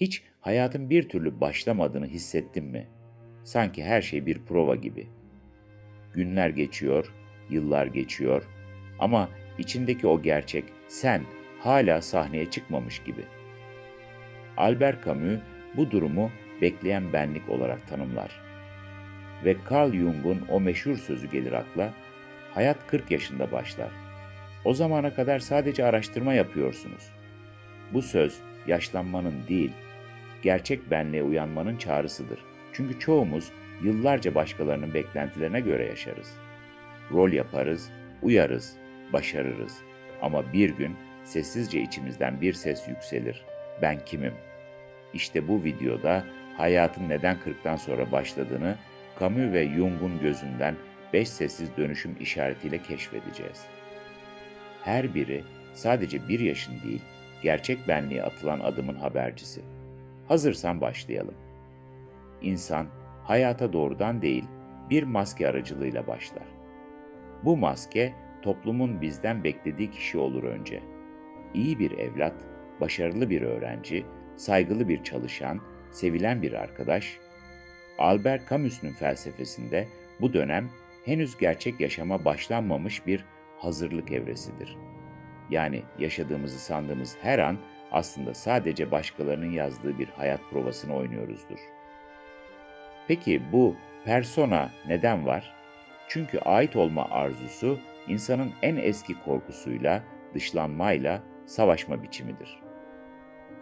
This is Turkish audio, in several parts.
Hiç hayatın bir türlü başlamadığını hissettin mi? Sanki her şey bir prova gibi. Günler geçiyor, yıllar geçiyor ama içindeki o gerçek sen hala sahneye çıkmamış gibi. Albert Camus bu durumu bekleyen benlik olarak tanımlar. Ve Carl Jung'un o meşhur sözü gelir akla, hayat 40 yaşında başlar. O zamana kadar sadece araştırma yapıyorsunuz. Bu söz yaşlanmanın değil, gerçek benliğe uyanmanın çağrısıdır. Çünkü çoğumuz yıllarca başkalarının beklentilerine göre yaşarız. Rol yaparız, uyarız, başarırız. Ama bir gün sessizce içimizden bir ses yükselir. Ben kimim? İşte bu videoda hayatın neden 40'tan sonra başladığını Camus ve Jung'un gözünden beş sessiz dönüşüm işaretiyle keşfedeceğiz. Her biri sadece bir yaşın değil, gerçek benliğe atılan adımın habercisi. Hazırsan başlayalım. İnsan hayata doğrudan değil, bir maske aracılığıyla başlar. Bu maske toplumun bizden beklediği kişi olur önce. İyi bir evlat, başarılı bir öğrenci, saygılı bir çalışan, sevilen bir arkadaş. Albert Camus'un felsefesinde bu dönem henüz gerçek yaşama başlanmamış bir hazırlık evresidir. Yani yaşadığımızı sandığımız her an aslında sadece başkalarının yazdığı bir hayat provasını oynuyoruzdur. Peki bu persona neden var? Çünkü ait olma arzusu insanın en eski korkusuyla, dışlanmayla savaşma biçimidir.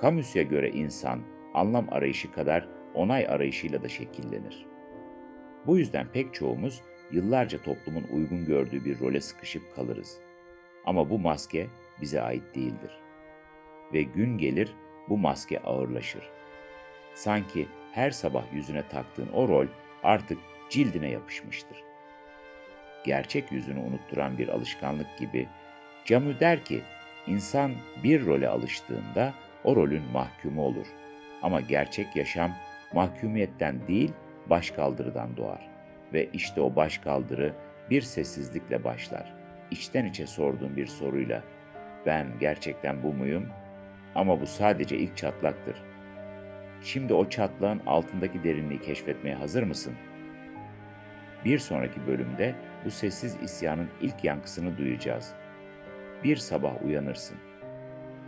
Camus'a göre insan anlam arayışı kadar onay arayışıyla da şekillenir. Bu yüzden pek çoğumuz yıllarca toplumun uygun gördüğü bir role sıkışıp kalırız. Ama bu maske bize ait değildir. Ve gün gelir bu maske ağırlaşır. Sanki her sabah yüzüne taktığın o rol artık cildine yapışmıştır. Gerçek yüzünü unutturan bir alışkanlık gibi Camus der ki, insan bir role alıştığında o rolün mahkumu olur. Ama gerçek yaşam mahkumiyetten değil, başkaldırıdan doğar. Ve işte o başkaldırı bir sessizlikle başlar. İçten içe sorduğun bir soruyla, ben gerçekten bu muyum? Ama bu sadece ilk çatlaktır. Şimdi o çatlağın altındaki derinliği keşfetmeye hazır mısın? Bir sonraki bölümde bu sessiz isyanın ilk yankısını duyacağız. Bir sabah uyanırsın.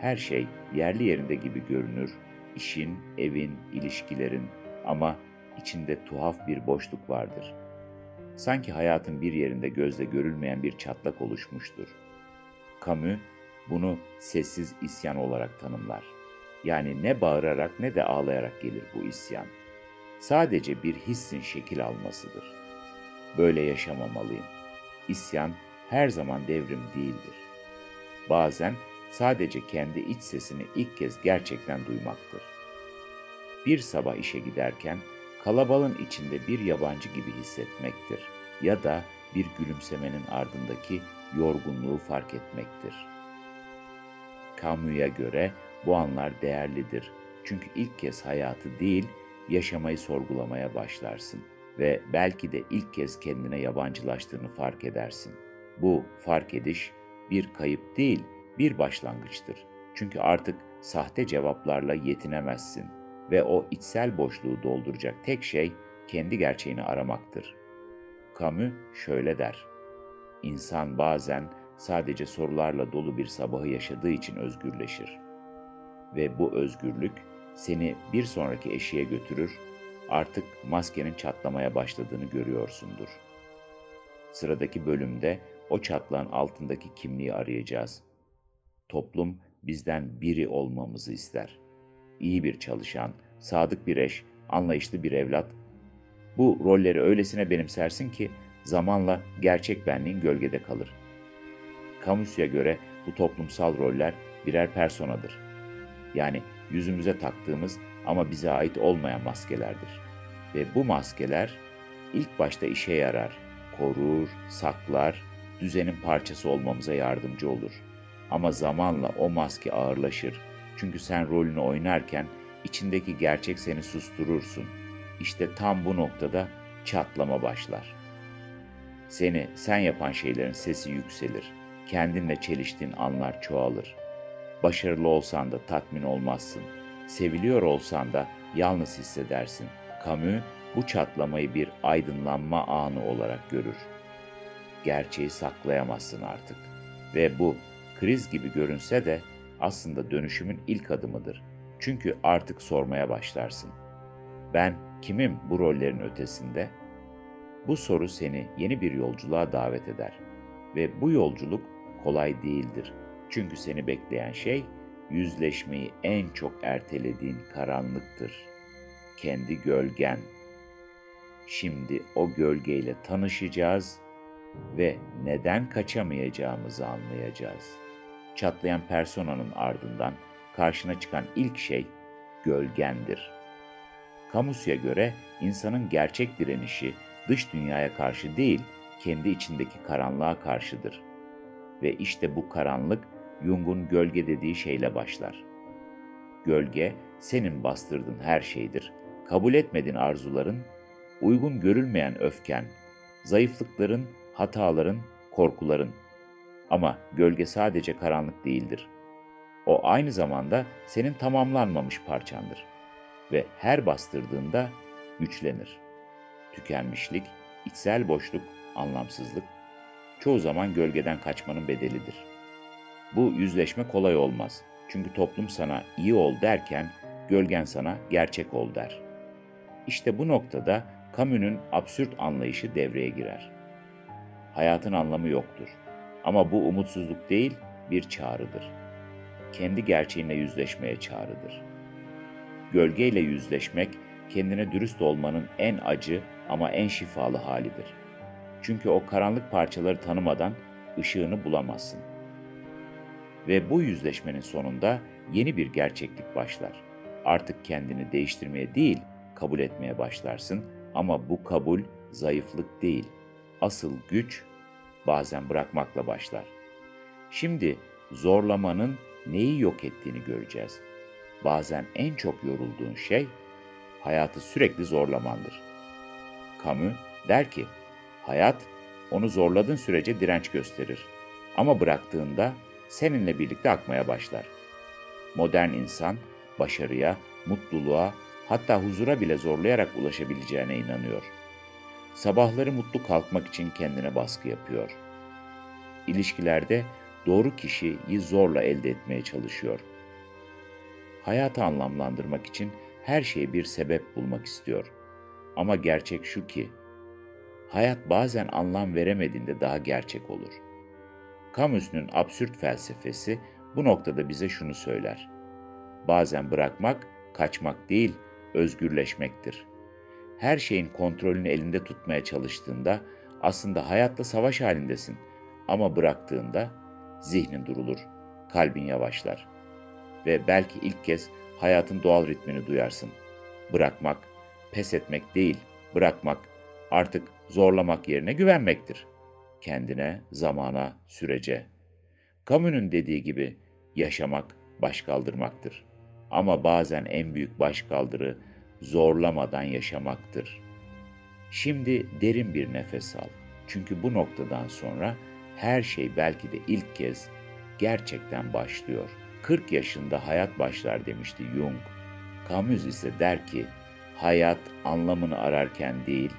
Her şey yerli yerinde gibi görünür. İşin, evin, ilişkilerin ama içinde tuhaf bir boşluk vardır. Sanki hayatın bir yerinde gözle görülmeyen bir çatlak oluşmuştur. Camus bunu sessiz isyan olarak tanımlar. Yani ne bağırarak ne de ağlayarak gelir bu isyan. Sadece bir hissin şekil almasıdır. Böyle yaşamamalıyım. İsyan her zaman devrim değildir. Bazen sadece kendi iç sesini ilk kez gerçekten duymaktır. Bir sabah işe giderken kalabalığın içinde bir yabancı gibi hissetmektir ya da bir gülümsemenin ardındaki yorgunluğu fark etmektir. Camus'a göre bu anlar değerlidir. Çünkü ilk kez hayatı değil, yaşamayı sorgulamaya başlarsın ve belki de ilk kez kendine yabancılaştığını fark edersin. Bu fark ediş bir kayıp değil, bir başlangıçtır. Çünkü artık sahte cevaplarla yetinemezsin ve o içsel boşluğu dolduracak tek şey kendi gerçeğini aramaktır. Camus şöyle der: İnsan bazen sadece sorularla dolu bir sabahı yaşadığı için özgürleşir. Ve bu özgürlük seni bir sonraki eşiğe götürür, artık maskenin çatlamaya başladığını görüyorsundur. Sıradaki bölümde o çatlağın altındaki kimliği arayacağız. Toplum bizden biri olmamızı ister. İyi bir çalışan, sadık bir eş, anlayışlı bir evlat. Bu rolleri öylesine benimsersin ki zamanla gerçek benliğin gölgede kalır. Camus'a göre bu toplumsal roller birer personadır. Yani yüzümüze taktığımız ama bize ait olmayan maskelerdir. Ve bu maskeler ilk başta işe yarar, korur, saklar, düzenin parçası olmamıza yardımcı olur. Ama zamanla o maske ağırlaşır. Çünkü sen rolünü oynarken içindeki gerçek seni susturursun. İşte tam bu noktada çatlama başlar. Seni sen yapan şeylerin sesi yükselir. Kendinle çeliştiğin anlar çoğalır. Başarılı olsan da tatmin olmazsın. Seviliyor olsan da yalnız hissedersin. Camus bu çatlamayı bir aydınlanma anı olarak görür. Gerçeği saklayamazsın artık. Ve bu kriz gibi görünse de aslında dönüşümün ilk adımıdır. Çünkü artık sormaya başlarsın. Ben kimim bu rollerin ötesinde? Bu soru seni yeni bir yolculuğa davet eder. Ve bu yolculuk kolay değildir. Çünkü seni bekleyen şey yüzleşmeyi en çok ertelediğin karanlıktır. Kendi gölgen. Şimdi o gölgeyle tanışacağız ve neden kaçamayacağımızı anlayacağız. Çatlayan personanın ardından karşına çıkan ilk şey gölgendir. Camus'a göre insanın gerçek direnişi dış dünyaya karşı değil, kendi içindeki karanlığa karşıdır. Ve işte bu karanlık Jung'un gölge dediği şeyle başlar. Gölge senin bastırdığın her şeydir. Kabul etmediğin arzuların, uygun görülmeyen öfken, zayıflıkların, hataların, korkuların. Ama gölge sadece karanlık değildir. O aynı zamanda senin tamamlanmamış parçandır ve her bastırdığında güçlenir. Tükenmişlik, içsel boşluk, anlamsızlık çoğu zaman gölgeden kaçmanın bedelidir. Bu yüzleşme kolay olmaz. Çünkü toplum sana iyi ol derken gölgen sana gerçek ol der. İşte bu noktada Camus'un absürt anlayışı devreye girer. Hayatın anlamı yoktur. Ama bu umutsuzluk değil, bir çağrıdır. Kendi gerçeğinle yüzleşmeye çağrıdır. Gölgeyle yüzleşmek, kendine dürüst olmanın en acı ama en şifalı halidir. Çünkü o karanlık parçaları tanımadan ışığını bulamazsın. Ve bu yüzleşmenin sonunda yeni bir gerçeklik başlar. Artık kendini değiştirmeye değil, kabul etmeye başlarsın ama bu kabul zayıflık değil. Asıl güç bazen bırakmakla başlar. Şimdi zorlamanın neyi yok ettiğini göreceğiz. Bazen en çok yorulduğun şey hayatı sürekli zorlamandır. Camus der ki, hayat onu zorladığın sürece direnç gösterir. Ama bıraktığında seninle birlikte akmaya başlar. Modern insan başarıya, mutluluğa, hatta huzura bile zorlayarak ulaşabileceğine inanıyor. Sabahları mutlu kalkmak için kendine baskı yapıyor. İlişkilerde doğru kişiyi zorla elde etmeye çalışıyor. Hayatı anlamlandırmak için her şeye bir sebep bulmak istiyor. Ama gerçek şu ki, hayat bazen anlam veremediğinde daha gerçek olur. Camus'un absürt felsefesi bu noktada bize şunu söyler. Bazen bırakmak, kaçmak değil, özgürleşmektir. Her şeyin kontrolünü elinde tutmaya çalıştığında aslında hayatla savaş halindesin. Ama bıraktığında zihnin durulur, kalbin yavaşlar. Ve belki ilk kez hayatın doğal ritmini duyarsın. Bırakmak, pes etmek değil, bırakmak, artık zorlamak yerine güvenmektir. Kendine, zamana, sürece. Camus'un dediği gibi yaşamak baş kaldırmaktır. Ama bazen en büyük baş kaldırı zorlamadan yaşamaktır. Şimdi derin bir nefes al. Çünkü bu noktadan sonra her şey belki de ilk kez gerçekten başlıyor. 40 yaşında hayat başlar demişti Jung. Camus ise der ki, hayat anlamını ararken değil,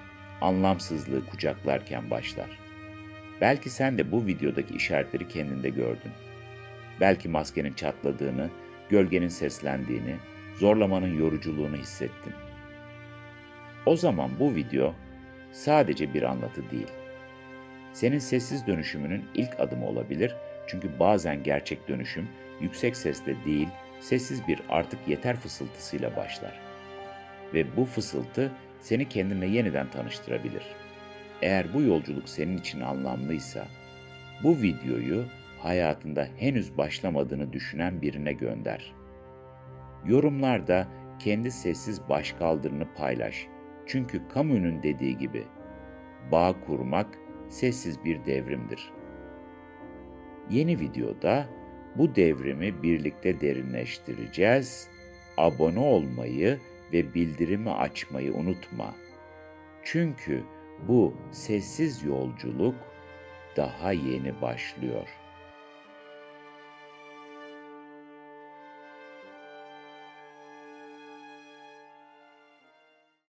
anlamsızlığı kucaklarken başlar. Belki sen de bu videodaki işaretleri kendinde gördün. Belki maskenin çatladığını, gölgenin seslendiğini, zorlamanın yoruculuğunu hissettin. O zaman bu video sadece bir anlatı değil. Senin sessiz dönüşümünün ilk adımı olabilir çünkü bazen gerçek dönüşüm yüksek sesle değil, sessiz bir artık yeter fısıltısıyla başlar. Ve bu fısıltı seni kendine yeniden tanıştırabilir. Eğer bu yolculuk senin için anlamlıysa, bu videoyu hayatında henüz başlamadığını düşünen birine gönder. Yorumlarda kendi sessiz başkaldırını paylaş. Çünkü Camus'un dediği gibi, bağ kurmak sessiz bir devrimdir. Yeni videoda bu devrimi birlikte derinleştireceğiz. Abone olmayı ve bildirimi açmayı unutma. Çünkü bu sessiz yolculuk daha yeni başlıyor.